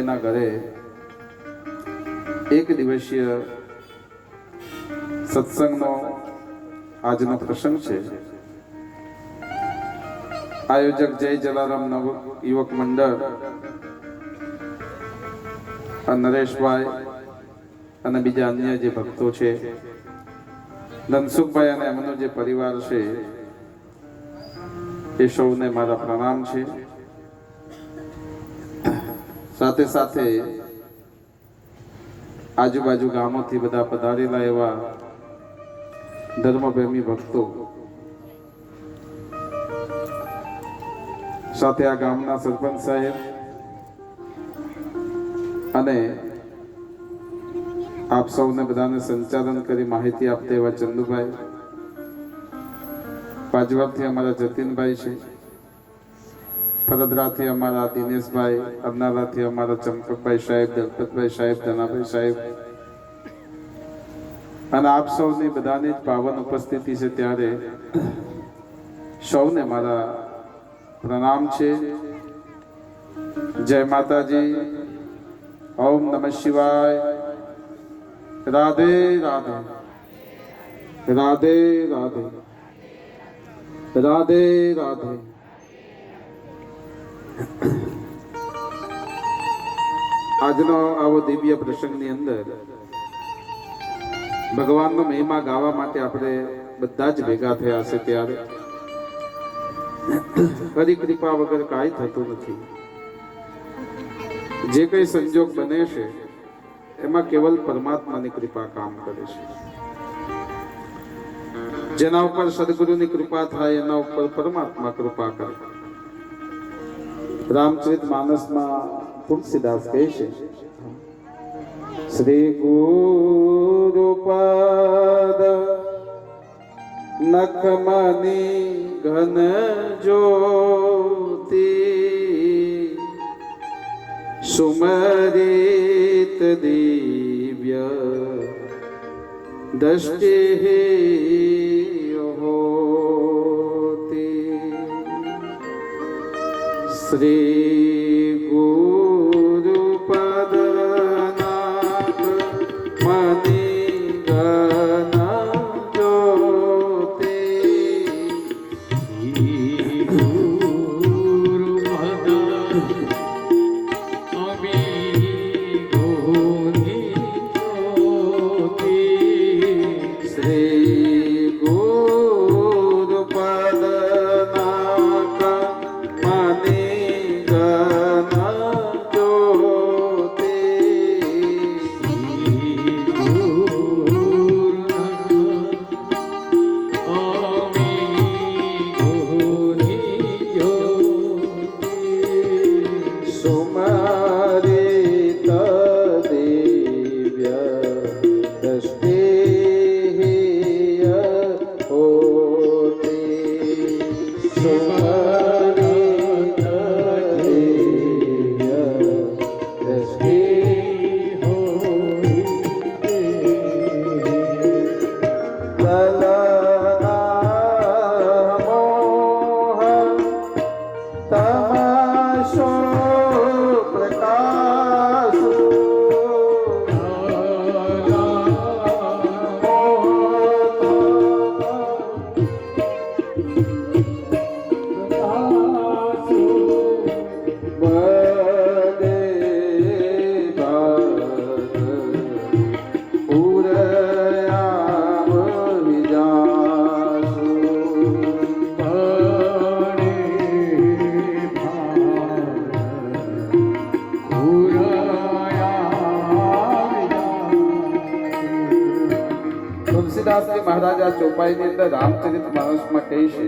એના ઘરે એક દિવસીય સત્સંગનો આજનો પ્રસંગ છે. આયોજક જય જલારામ નવ યુવક મંડળ નરેશભાઈ અને બીજા અન્ય જે ભક્તો છે, ધનસુખભાઈ અને એમનો જે પરિવાર છે, એ સૌને મારા પ્રણામ છે. સાથે સાથે આજુબાજુ ગામોથી બધા પધારેલા એવા ધર્મપ્રેમી ભક્તો સાથે આ ગામના સરપંચ સાહેબ અને આપ સૌને બધાને સંચાલન કરી માહિતી આપતા એવા ચંદુભાઈ પાજવાબથી અમારા જતીનભાઈ છે. ફરદરાથી અમારા દિનેશભાઈ અરનારાથી અમારા ચંપકભાઈ સાહેબ દલપતભાઈ સાહેબ ધનાભાઈ સાહેબ. અને આપ સૌની બધાની જ પાવન ઉપસ્થિતિ છે ત્યારે સૌને મારા પ્રણામ છે. જય માતાજી. ઓમ નમઃ શિવાય. રાધે રાધે. રાધે રાધે. રાધે રાધે. આજનો આવો દિવ્ય પ્રસંગની અંદર ભગવાનનો મહિમા ગાવા માટે આપણે બધા જ ભેગા થયા છે ત્યારે. હરી કૃપા વગર કાંઈ થતું નથી. જે કઈ સંજોગ બને છે, એમાં કેવલ પરમાત્માની કૃપા કામ કરે છે. જેના ઉપર સદગુરુની કૃપા થાય, એના ઉપર પરમાત્મા કૃપા કરે. રામચરિત માનસમાં તુલસીદાસ કહે છે શ્રી ગુરુપદ નખમની ઘન જ્યોતિ સુમરિત દિવ્ય દૃષ્ટિ શ્રી આ અંદર રામચરિત માનસમાં કહે છે?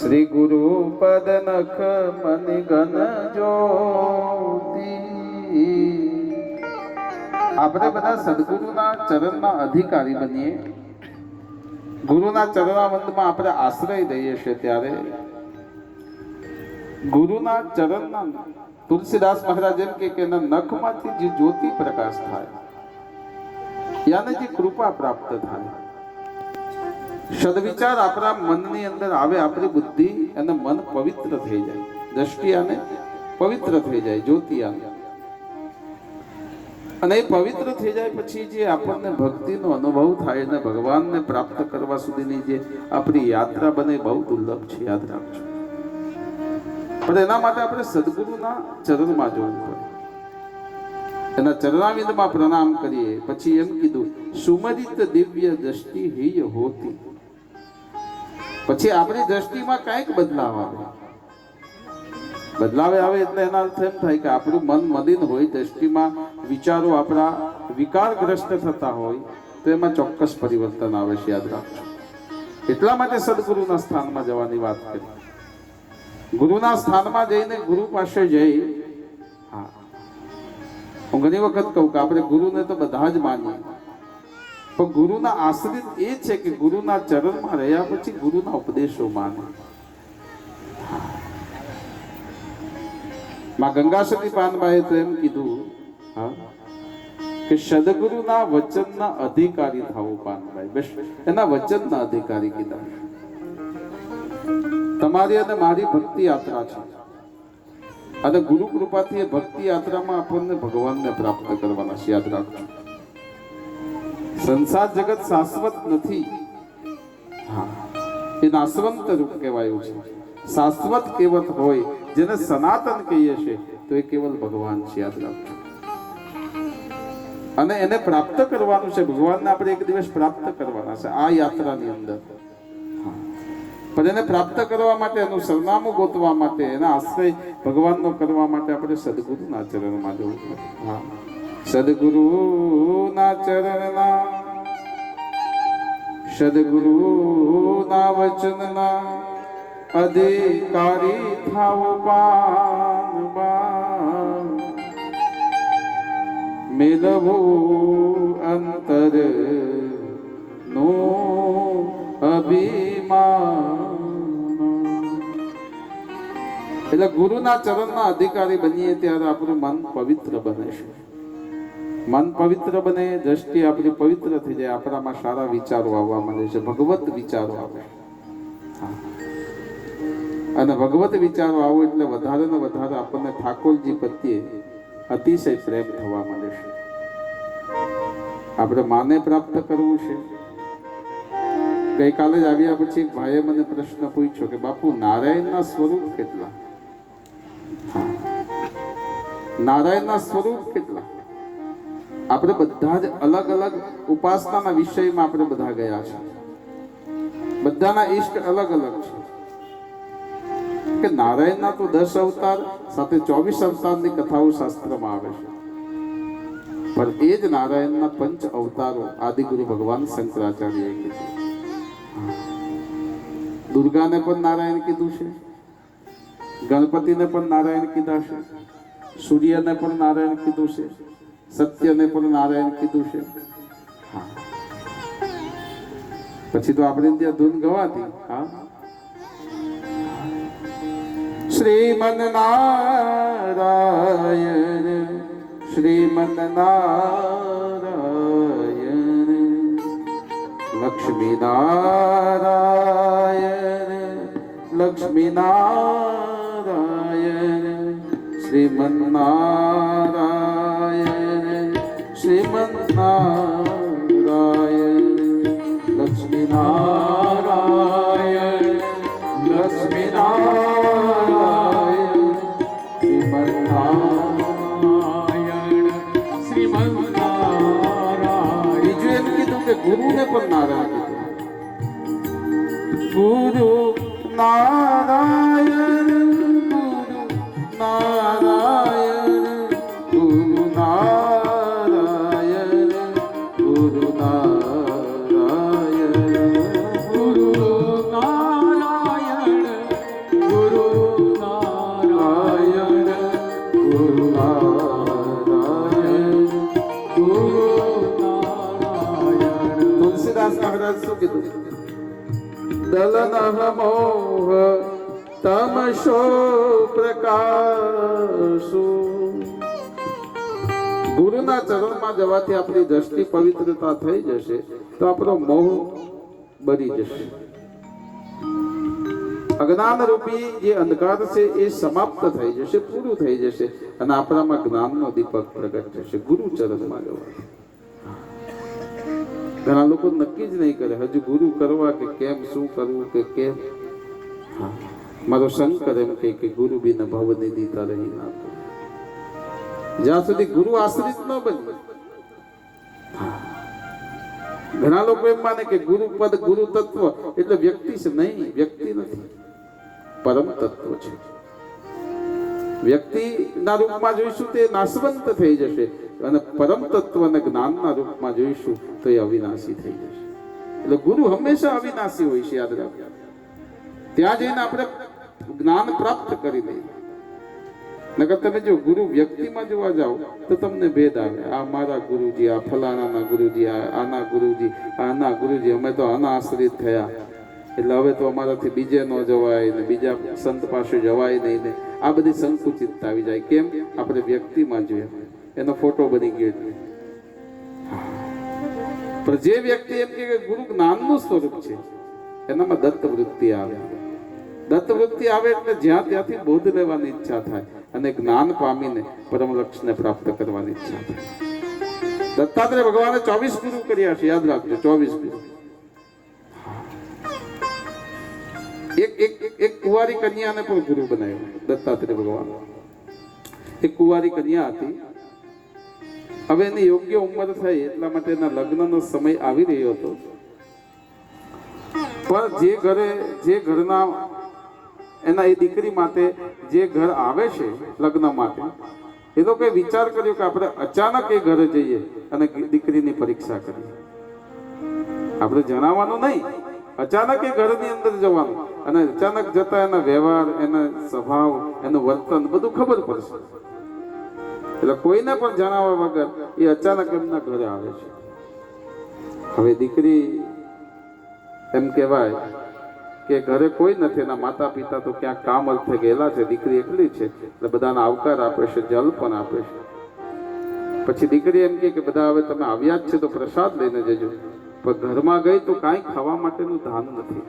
શ્રી ગુરુ પદ નખ મનિ ગન આપણે બધા સદગુરુના ચરણના અધિકારી બનીએ. ગુરુના ચરણાવંદમાં આપણે આશ્રય દઈએ છીએ ત્યારે. ગુરુના ચરણના તુલસીદાસ મહારાજ એમ કે એના નખમાંથી જે જ્યોતિ પ્રકાશ થાય, યાને જે કૃપા પ્રાપ્ત થાય. સદવિચાર આપણા મનની અંદર આવે આપણી બુદ્ધિ, અને મન પવિત્ર થઈ જાય. દ્રષ્ટિ આને પવિત્ર થઈ જાય જ્યોતિ આને અને એ પવિત્ર થઈ જાય પછી જે આપણને ભક્તિનો અનુભવ થાય અને ભગવાનને પ્રાપ્ત કરવા સુધીની જે આપણી યાત્રા બને બહુ દુર્લભ છે, યાદ રાખજો. પણ એના માટે આપણે સદગુરુના ચરણમાં જવું પડે. એના ચરણાવિંદમાં પ્રણામ કરીએ. પછી એમ કીધું, સુમરિત દિવ્ય દ્રષ્ટિ હિય હોતી. પછી આપણી દ્રષ્ટિમાં કાંઈક બદલાવ આવે બદલાવે આવે એટલે એના અર્થ એમ થાય કે આપણું મન મદિન હોય, દ્રષ્ટિમાં વિચારો આપણા વિકારગ્રસ્ત થતા હોય, તો એમાં ચોક્કસ પરિવર્તન આવે છે, યાદ રાખજો. એટલા માટે સદગુરુના સ્થાનમાં જવાની વાત કરી. ગુરુના સ્થાનમાં જઈને ગુરુ પાસે જઈ, હા. હું ઘણી વખત કહું કે આપણે ગુરુને તો બધા જ માનીએ. પણ ગુરુના આશ્રિત એ છે કે ગુરુના ચરણમાં રહ્યા પછી ગુરુના ઉપદેશો માને. માં ગંગાસતી પાનબાએ તો એમ કીધું, હા, કે સદગુરુના વચનના અધિકારી થવું પાનબાઈ. બસ, એના વચનના અધિકારી કીધા. તમારી અને મારી ભક્તિ યાત્રા છે. અને ગુરુ કૃપાથી એ ભક્તિ યાત્રામાં આપણને ભગવાનને પ્રાપ્ત કરવાના છે. યાદ રાખજો. સંસાર જગત શાશ્વત નથી. હા એ નાશવંત રૂપ કહેવાયું છે. શાશ્વત કેવત હોય, જેને સનાતન કહીએ છે તો એ કેવલ ભગવાન છે, યાદ રાખજો. અને એને પ્રાપ્ત કરવાનું છે, ભગવાનને આપણે એક દિવસ પ્રાપ્ત કરવાના છે, આ યાત્રાની અંદર. પણ એને પ્રાપ્ત કરવા માટે, એનું સરનામું ગોતવા માટે, એના આશ્રય ભગવાનનો કરવા માટે આપણે સદગુરુના ચરણમાં જવું પડે. હા. સદગુરુના ચરણના સદગુરુના વચનના અધિકારી થાવ પાન મેલવું અંતર નો અભિમાન એટલે ગુરુના ચરણના અધિકારી બનીએ ત્યારે આપણું મન પવિત્ર બને છે. મન પવિત્ર બને, દ્રષ્ટિ આપણી પવિત્ર થઈ જાય. આપણામાં સારા વિચારો આવવા માંડે છે. ભગવત વિચારો આવે. અને ભગવત વિચારો આવો એટલે વધારે ને વધારે આપણને ઠાકોરજી પ્રત્યે અતિશય પ્રેમ થવા માંડે છે. આપણે માને પ્રાપ્ત કરવું છે. ગઈકાલે જ આવ્યા પછી ભાઈએ મને પ્રશ્ન પૂછ્યો કે, બાપુ, નારાયણના સ્વરૂપ કેટલા. નારાયણના સ્વરૂપ કેટલા? આપણે બધા જ અલગ અલગ ઉપાસનાના વિષયમાં આપણે બધા ગયા છે. બધાના ઈષ્ટ અલગ અલગ છે. કે નારાયણના તો દસ અવતાર, સાથે ચોવીસ અવતારની કથાઓ શાસ્ત્રમાં આવે છે. પણ એ જ નારાયણના પંચ અવતારો આદિગુરુ ભગવાન શંકરાચાર્યએ કીધું. દુર્ગાને પણ નારાયણ કીધું છે. ગણપતિને પણ નારાયણ કીધા છે. સૂર્યને પણ નારાયણ કીધું છે. સત્યને પણ નારાયણ કીધું છે. પછી તો આપણે ત્યાં ધૂન ગવાતી. હા. શ્રીમન નારાયણ શ્રીમન નારાયણ, લક્ષ્મી નારાયણ લક્ષ્મી નારાયણ, શ્રીમન નારાયણ. ગુરુને પણ નારાયણ ગુરુ નારાયણ દલન મોહ તમશો પ્રકાશુ ગુરુના ચરણમાં જવાથી આપણી દ્રષ્ટિ પવિત્રતા થઈ જશે તો આપણો મોહ બની જશે અજ્ઞાન રૂપી જે અંધકાર છે એ સમાપ્ત થઈ જશે, પૂરું થઈ જશે અને આપણામાં જ્ઞાનનો દીપક પ્રગટ થશે ગુરુ ચરણમાં જવાથી ઘણા લોકો નક્કી જ નહીં કરે, હજુ ગુરુ કરવા કે કેમ, શું કરવું કે કેમ. મારો શંકર એમ કે ગુરુ બિન ભવ નિધિ તરહી ના કોઈ. જ્યાં સુધી ગુરુ આશ્રિત ન બને. ઘણા લોકો એમ માને કે ગુરુ પદ ગુરુ તત્વ એટલે વ્યક્તિ છે નહીં, વ્યક્તિ નથી. પરમ તત્વ છે. વ્યક્તિના રૂપમાં જોઈશું તે નાશવંત થઈ જશે અને પરમ તત્વને જ્ઞાનના રૂપમાં જોઈશું તો એ અવિનાશી થઈ જશે. એટલે ગુરુ હંમેશા અવિનાશી હોય છે, યાદ રાખજો. ત્યાં જઈને આપણે જ્ઞાન પ્રાપ્ત કરી લઈએ. નકર તમે જો ગુરુ વ્યક્તિમાં જોવા જાઓ, તો તમને ભેદ આવે. આ મારા ગુરુજી, આ ફલાણાના ગુરુજી, આ આના ગુરુજી આના ગુરુજી, અમે તો આના આશ્રિત થયા. એટલે હવે તો અમારાથી બીજે ન જવાય ને બીજા સંત પાસે જવાય નહીં ને. આ બધી સંકુચિતતા આવી જાય. કેમ? આપણે વ્યક્તિમાં જોઈએ. એનો ફોટો બની ગયો એટલે પણ જે વ્યક્તિ એમ કે ગુરુ જ્ઞાનનું સ્વરૂપ છે, એનામાં દત્ત વૃત્તિ આવે. દત્ત વૃત્તિ આવે એટલે જ્યાં ત્યાંથી બોધ લેવાની ઈચ્છા થાય. અને જ્ઞાન પામીને પરમ લક્ષ્યને પ્રાપ્ત કરવાની ઈચ્છા દત્તાત્રેય ભગવાને ચોવીસ ગુરુ કર્યા છે, યાદ રાખજો, ચોવીસ ગુરુ. એક, એક- એક કુંવારી કન્યાને પણ ગુરુ બનાવ્યો, દત્તાત્રેય ભગવાન. એક કુંવારી કન્યા હતી. હવે એની યોગ્ય ઉંમર થઈ એટલા માટે એના લગ્નનો સમય આવી રહ્યો હતો. પણ જે ઘરે, જે ઘરના એના એ દીકરી માટે જે ઘર આવે છે લગ્ન માટે એ લોકોએ વિચાર કર્યો કે આપણે અચાનક એ ઘરે જઈએ અને દીકરીની પરીક્ષા કરીએ. આપણે જણાવવાનું નહીં. અચાનક એ ઘરની અંદર જવાનું અને અચાનક જતા એના વ્યવહાર, એના સ્વભાવ, એનું વર્તન બધું ખબર પડશે. એટલે કોઈને પણ જણાવવા વગર એ અચાનક એમના ઘરે આવે છે. હવે દીકરી એમ કહેવાય કે ઘરે કોઈ નથી એના માતા પિતા તો ક્યાંક કામ અર્થે ગયેલા છે, દીકરી એકલી છે, એટલે બધાને આવકાર આપે છે, જલ પણ આપે છે. પછી દીકરી એમ કે બધા હવે તમે આવ્યા જ છે તો પ્રસાદ લઈને જજો. પણ ઘરમાં ગઈ તો કાંઈ ખાવા માટેનું ધાન નથી.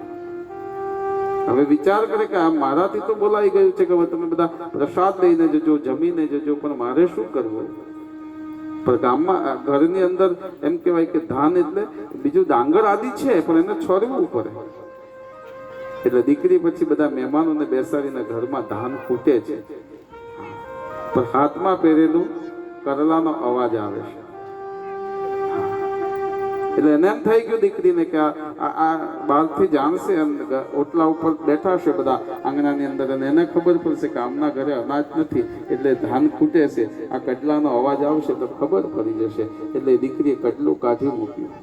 હવે વિચાર કરે કે આ મારાથી તો બોલાઈ ગયું છે કે હવે તમે બધા પ્રસાદ લઈને જજો, જમીને જજો, પણ મારે શું કરવું? પણ ગામમાં ઘરની અંદર એમ કહેવાય કે ધાન એટલે બીજું ડાંગર આદિ છે, પણ એને છોડવું પડે. એટલે દીકરી પછી બધા મહેમાનોને બેસાડીને ઘરમાં ધાન ફૂટે છે. પણ હાથમાં પહેરેલું કરલાનો અવાજ આવે છે. એટલે એને એમ થઈ ગયું દીકરીને કે આ બહારથી જાણશે એમ ઓટલા ઉપર બેઠા છે બધા આંગણાની અંદર અને એને ખબર પડશે કે આમના ઘરે અનાજ નથી એટલે ધાન ખૂટે છે. આ કડલાનો અવાજ આવશે તો ખબર પડી જશે. એટલે દીકરીએ કડલું કાઢી મૂક્યું.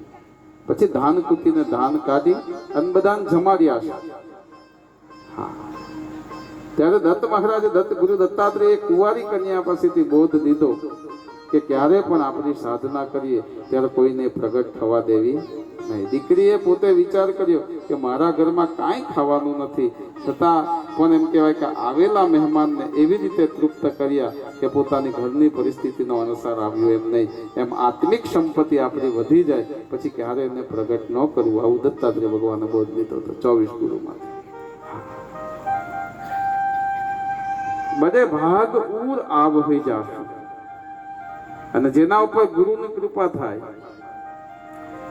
પછી ધાન કૂટીને ધાન કાઢી અને બધાને જમાડ્યા છે. ત્યારે દત્ત મહારાજે દત્ત ગુરુ દત્તાત્રેય કુંવારી કન્યા પાસેથી બોધ દીધો કે ક્યારે પણ આપણી સાધના કરીએ, ત્યારે કોઈને પ્રગટ થવા દેવી નહીં. દીકરીએ પોતે વિચાર કર્યો કે મારા ઘરમાં કાંઈ ખાવાનું નથી. છતાં પણ એમ કહેવાય કે આવેલા મહેમાનને એવી રીતે તૃપ્ત કર્યા કે પોતાની ઘરની પરિસ્થિતિનો અનુસાર આવ્યો એમ નહીં. એમ આત્મિક સંપત્તિ આપણી વધી જાય, પછી ક્યારે એને પ્રગટ ન કરવું. આવું દત્તાત્રેય ભગવાને બોધ લીધો હતો. ચોવીસ ગુરુમાં બધે ભાગ ઉર આવ હોઈ જાશું. અને જેના ઉપર ગુરુની કૃપા થાય,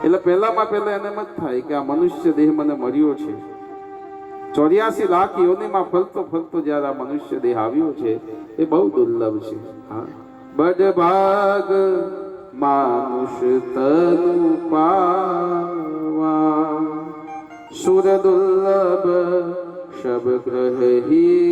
એટલે પહેલામાં પહેલા એને મત થાય કે આ મનુષ્ય દેહ મને મળ્યો છે. ચોર્યાસી લાખ યોનિમાં ફરતો ફરતો જ્યારે આ મનુષ્ય દેહ આવ્યો છે, એ બહુ દુર્લભ છે. હા. બડ ભાગ માનુષ તનુ પાવા સુર દુર્લભ શબ ગ્રહી